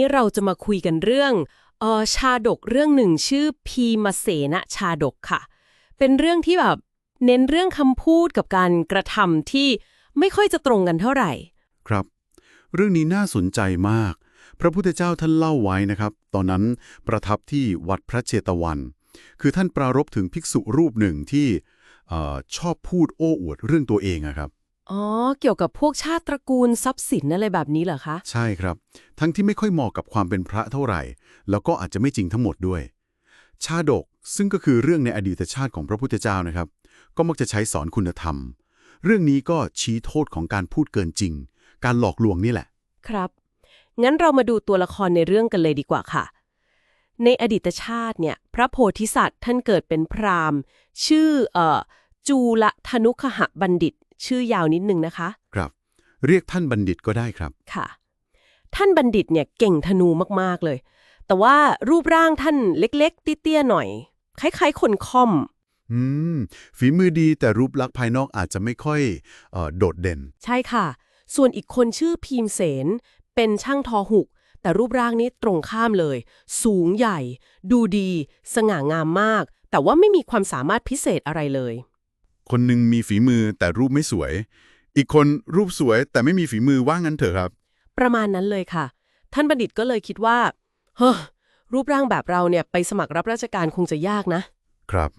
นี่เราจะมาคุยกันเรื่องออชาดกเรื่องหนึ่งชื่อพีมาเสนชาดกค่ะ เป็นเรื่องที่แบบเน้นเรื่องคำพูดกับการกระทำที่ไม่ค่อยจะตรงกันเท่าไหร่ ครับ เรื่องนี้น่าสนใจมาก พระพุทธเจ้าท่านเล่าไว้นะครับ ตอนนั้นประทับที่วัดพระเชตวัน คือท่านปรารภถึงภิกษุรูปหนึ่งที่ออชอบพูดโอ้อวดเรื่องตัวเองอะครับ อ๋อ เกี่ยวกับพวกชาติตระกูลทรัพย์สินอะไรแบบนี้เหรอคะ ใช่ครับ ทั้งที่ไม่ค่อยเหมาะกับความเป็นพระเท่าไหร่ แล้วก็อาจจะไม่จริงทั้งหมดด้วย ชาดกซึ่งก็คือเรื่องในอดีตชาติของพระพุทธเจ้านะครับ ก็มักจะใช้สอนคุณธรรม เรื่องนี้ก็ชี้โทษของการพูดเกินจริง การหลอกลวงนี่แหละ ครับ งั้นเรามาดูตัวละครในเรื่องกันเลยดีกว่าค่ะ ในอดีตชาติเนี่ย พระโพธิสัตว์ท่านเกิดเป็นพราหมณ์ ชื่อเอ่อจูลธนุคหบัณฑิต ชื่อยาวนิดนึงนะคะ ครับ เรียกท่านบัณฑิตก็ได้ครับ ค่ะ ท่านบัณฑิตเนี่ยเก่งธนูมากๆเลย แต่ว่ารูปร่างท่านเล็ก ๆ เตี้ยๆหน่อย คล้ายๆ คนค่อม อืม ฝีมือดีแต่รูปลักษณ์ภายนอกอาจจะไม่ค่อยเอ่อโดดเด่น ใช่ค่ะ ส่วนอีกคนชื่อพีมเสน เป็นช่างทอหุก แต่รูปร่างนี้ตรงข้ามเลย สูงใหญ่ ดูดี สง่างามมาก แต่ว่าไม่มีความสามารถพิเศษอะไรเลย คนหนึ่งมีฝีมือแต่รูปไม่สวย อีกคนรูปสวยแต่ไม่มีฝีมือว่างั้นเถอะครับ ประมาณนั้นเลยค่ะ ท่านบัณฑิตก็เลยคิดว่า เฮ้อ รูปร่างแบบเราเนี่ยไปสมัครรับราชการคงจะยากนะ ครับ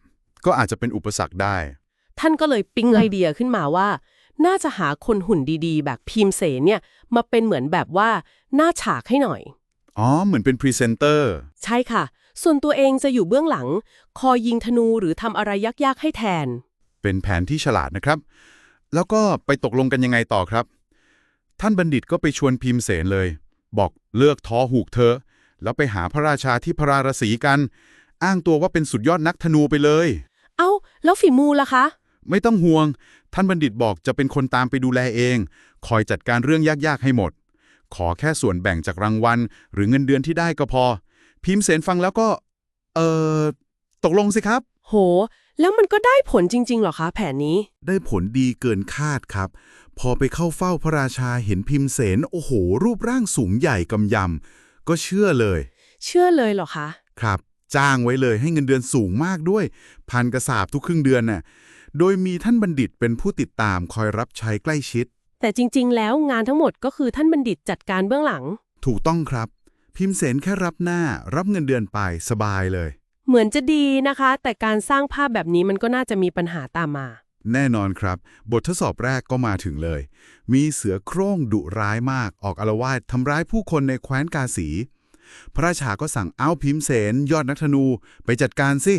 ก็อาจจะเป็นอุปสรรคได้ ท่านก็เลยปิ๊งไอเดียขึ้นมาว่า น่าจะหาคนหุ่นดีๆ แบบพิมเสนเนี่ย มาเป็นเหมือนแบบว่าหน้าฉากให้หน่อย อ๋อ เหมือนเป็นพรีเซนเตอร์ ใช่ค่ะ ส่วนตัวเองจะอยู่เบื้องหลัง คอยยิงธนูหรือทำอะไรยากๆให้แทน เป็นแผนที่ฉลาดนะครับ แล้วก็ไปตกลงกันยังไงต่อครับ ท่านบัณฑิตก็ไปชวนพิมพ์เสนเลย บอกเลือกท้อหูกเธอ แล้วไปหาพระราชาที่พระรารสีกัน อ้างตัวว่าเป็นสุดยอดนักธนูไปเลย เอ้า แล้วฝีมือล่ะคะ ไม่ต้องห่วง ท่านบัณฑิตบอกจะเป็นคนตามไปดูแลเอง คอยจัดการเรื่องยากๆให้หมด ขอแค่ส่วนแบ่งจากรางวัล หรือเงินเดือนที่ได้ก็พอ พิมพ์เสนฟังแล้วก็ เออตกลงสิครับ โห แล้วมันก็ได้ผลจริงๆเหรอคะแผนนี้ ได้ผลดีเกินคาดครับ พอไปเข้าเฝ้าพระราชาเห็นพิมพ์เสนโอ้โห รูปร่างสูงใหญ่กำยำก็เชื่อเลย เชื่อเลยเหรอคะ ครับ จ้างไว้เลยให้เงินเดือนสูงมากด้วย พันกระสาบทุกครึ่งเดือนน่ะโดยมีท่านบัณฑิตเป็นผู้ติดตามคอยรับใช้ใกล้ชิด แต่จริง ๆ แล้วงานทั้งหมดก็คือท่านบัณฑิตจัดการเบื้องหลัง ถูกต้องครับ พิมพ์เสนแค่รับหน้ารับเงินเดือนไปสบายเลย เหมือนจะดีนะคะ แต่การสร้างภาพแบบนี้มันก็น่าจะมีปัญหาตามมา แน่นอนครับ บททดสอบแรกก็มาถึงเลย มีเสือโคร่งดุร้ายมากออกอารวาสทำร้ายผู้คนในแคว้นกาสี พระราชาก็สั่งเอาพิมพ์เสนยอดนักธนูไปจัดการสิ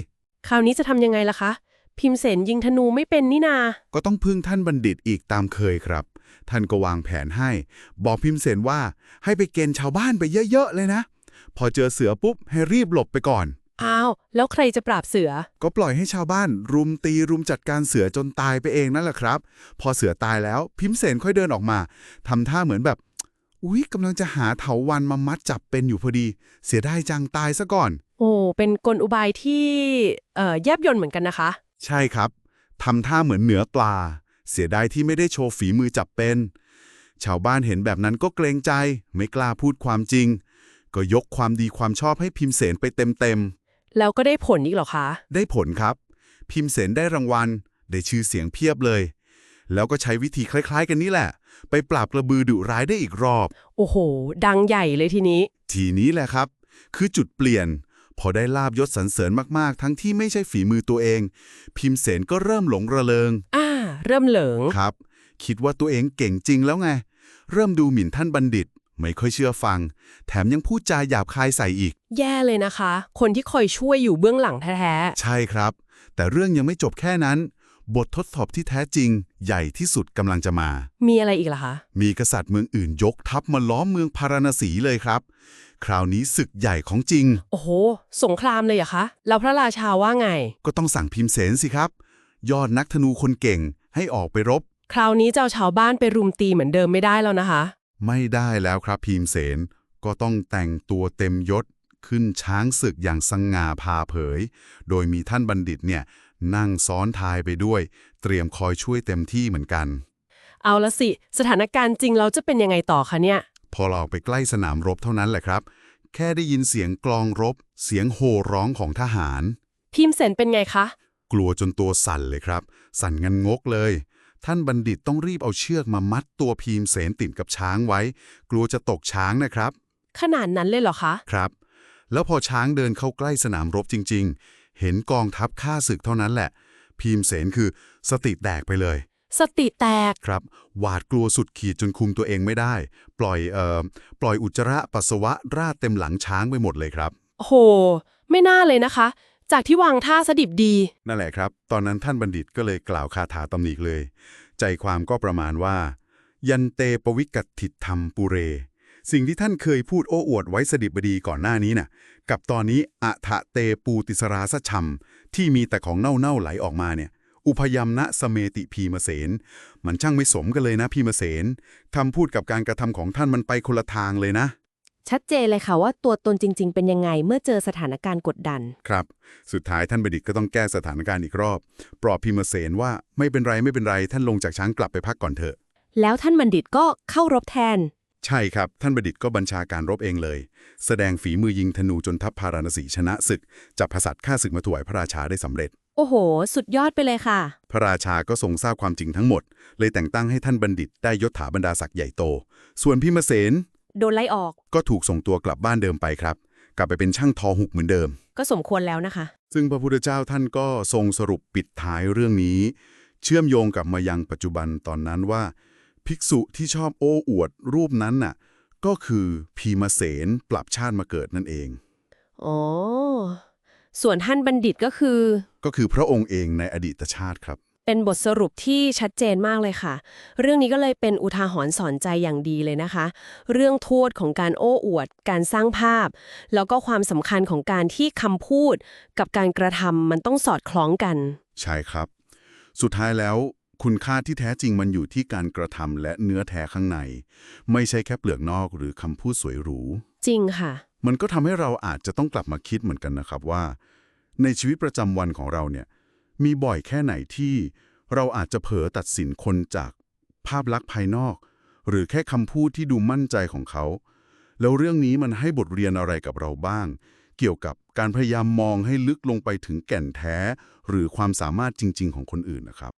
คราวนี้จะทำยังไงล่ะคะ พิมเสนยิงธนูไม่เป็นนี่นา ก็ต้องพึ่งท่านบัณฑิตอีกตามเคยครับ ท่านก็วางแผนให้ บอกพิมพ์เสนว่าให้ไปเกณฑ์ชาวบ้านไปเยอะๆเลยนะ พอเจอเสือปุ๊บให้รีบหลบไปก่อน อ้าว แล้วใครจะปราบเสือ ก็ปล่อยให้ชาวบ้าน รุมตีรุมจัดการเสือจนตายไปเองนั่นแหละครับ พอเสือตายแล้วพิมพ์เสนค่อยเดินออกมาทำท่าเหมือนแบบ อุ๊ยกำลังจะหาเถาวันมามัดจับเป็นอยู่พอดี เสียดายจังตายซะก่อน โอ้ เป็นกลอุบายที่เอ่อแยบยนต์เหมือนกันนะคะ ใช่ครับทำท่าเหมือนเหนือปลา เสียดายที่ไม่ได้โชว์ฝีมือจับเป็น ชาวบ้านเห็นแบบนั้นก็เกรงใจ ไม่กล้าพูดความจริง ก็ยกความดีความชอบให้พิมพ์เสนไปเต็ม แล้วก็ได้ผลอีกเหรอคะๆได้ผลครับ พิมพ์เสนได้รางวัล ได้ชื่อเสียงเพียบเลย แล้วก็ใช้วิธีคล้าย ๆ กันนี่แหละ ไปปราบกระบือดุร้ายได้อีกรอบ โอ้โห ดังใหญ่เลยทีนี้ ทีนี้แหละครับ คือจุดเปลี่ยน พอได้ลาบยศสรรเสริญมากๆ ทั้งที่ไม่ใช่ฝีมือตัวเอง พิมพ์เสนก็เริ่มหลงระเริงอ่า เริ่มเหลิงครับ คิดว่าตัวเองเก่งจริงแล้วไง เริ่มดูหมิ่นท่านบัณฑิต ไม่ค่อยเชื่อฟัง แถมยังพูดจาหยาบคายใส่อีก แย่เลยนะคะ คนที่คอยช่วยอยู่เบื้องหลังแท้ใช่ครับ แต่เรื่องยังไม่จบแค่นั้น บททดสอบที่แท้จริง ใหญ่ที่สุดกำลังจะมา ๆ มีอะไรอีกล่ะคะ มีกษัตริย์เมืองอื่นยกทัพมาล้อมเมืองพาราณสีเลยครับ คราวนี้ศึกใหญ่ของจริง โอ้โห สงครามเลยเหรอะคะ แล้วพระราชาว่าไง ก็ต้องสั่งพิมพ์เสนสิครับ ยอดนักธนูคนเก่งให้ออกไปรบ คราวนี้เจ้าชาวบ้านไปรุมตีเหมือนเดิมไม่ได้แล้วนะคะ ไม่ได้แล้วครับพิมพ์เสนก็ต้องแต่งตัวเต็มยศขึ้นช้างศึกอย่างสง่าพาเผย โดยมีท่านบัณฑิตเนี่ยนั่งซ้อนท้ายไปด้วย เตรียมคอยช่วยเต็มที่เหมือนกัน เอาละสิ สถานการณ์จริงเราจะเป็นยังไงต่อคะเนี่ย พอเราไปใกล้สนามรบเท่านั้นแหละครับ แค่ได้ยินเสียงกลองรบ เสียงโห่ร้องของทหาร พิมพ์เสนเป็นไงคะ กลัวจนตัวสั่นเลยครับ สั่นงันงกเลย ท่านบัณฑิตต้องรีบเอาเชือกมามัดตัวพีมเสนติดกับช้างไว้ กลัวจะตกช้างนะครับ ขนาดนั้นเลยเหรอคะ ครับ แล้วพอช้างเดินเข้าใกล้สนามรบจริง ๆ เห็นกองทัพฆ่าศึกเท่านั้นแหละ พีมเสนคือสติแตกไปเลย สติแตก ครับ หวาดกลัวสุดขีดจนคุมตัวเองไม่ได้ ปล่อยเอ่อปล่อยอุจจาระปัสสาวะราดเต็มหลังช้างไปหมดเลยครับ โอ้โห ไม่น่าเลยนะคะ จากที่วางท่าสดิบดี นั่นแหละครับ ตอนนั้นท่านบัณฑิตก็เลยกล่าวคาถาตำหนิเลย ใจความก็ประมาณว่า ยันเตปวิกัตถิธรรมปุเร สิ่งที่ท่านเคยพูดโอ้อวดไว้สดิบดีก่อนหน้านี้น่ะ กับตอนนี้อะทะเตปูติสราสชัมที่มีแต่ของเน่าๆไหลออกมาเนี่ย อุพยมนะสเมติพีมเสน มันช่างไม่สมกันเลยนะพีมเสนคำพูดกับการกระทำของท่านมันไปคนละทางเลยนะ ชัดเจนเลยค่ะว่าตัวตนจริง ๆ เป็นยังไงเมื่อเจอสถานการณ์กดดัน ครับ สุดท้ายท่านบดิตก็ต้องแก้สถานการณ์อีกรอบ ปลอบพิมเสนว่าไม่เป็นไรไม่เป็นไรท่านลงจากช้างกลับไปพักก่อนเถอะ แล้วท่านบัณฑิตก็เข้ารบแทน ใช่ครับ ท่านบดิตก็บัญชาการรบเองเลย แสดงฝีมือยิงธนูจนทัพพาราณสีชนะศึก จับพสัตว์ฆ่าศึกมาถวายพระราชาได้สำเร็จ โอ้โห สุดยอดไปเลยค่ะ พระราชาก็ทรงทราบความจริงทั้งหมด เลยแต่งตั้งให้ท่านบัณฑิตได้ยศถาบรรดาศักดิ์ใหญ่โต ส่วนพิมเสน โดนไล่ออก ก็ถูกส่งตัวกลับบ้านเดิมไปครับ กลับไปเป็นช่างทอหุกเหมือนเดิม ก็สมควรแล้วนะคะ ซึ่งพระพุทธเจ้าท่านก็ทรงสรุปปิดท้ายเรื่องนี้ เชื่อมโยงกับมายังปัจจุบันตอนนั้นว่า ภิกษุที่ชอบโอ้อวดรูปนั้นน่ะ ก็คือพีมเสนปรับชาติมาเกิดนั่นเองอ๋อส่วนท่านบัณฑิตก็คือ ก็คือพระองค์เองในอดีตชาติครับ เป็นบทสรุปที่ชัดเจนมากเลยค่ะ เรื่องนี้ก็เลยเป็นอุทาหรณ์สอนใจอย่างดีเลยนะคะ เรื่องโทษของการโอ้อวด การสร้างภาพ แล้วก็ความสำคัญของการที่คำพูด กับการกระทำมันต้องสอดคล้องกัน ใช่ครับ สุดท้ายแล้วคุณค่าที่แท้จริงมันอยู่ที่การกระทำและเนื้อแท้ข้างใน ไม่ใช่แค่เปลือกนอกหรือคำพูดสวยหรู จริงค่ะ มันก็ทำให้เราอาจจะต้องกลับมาคิดเหมือนกันนะครับว่า ในชีวิตประจำวันของเราเนี่ย มีบ่อยแค่ไหนที่เราอาจจะเผลอตัดสินคนจากภาพลักษณ์ภายนอก หรือแค่คำพูดที่ดูมั่นใจของเขา แล้วเรื่องนี้มันให้บทเรียนอะไรกับเราบ้าง เกี่ยวกับการพยายามมองให้ลึกลงไปถึงแก่นแท้ หรือความสามารถจริง ๆ ของคนอื่นนะครับ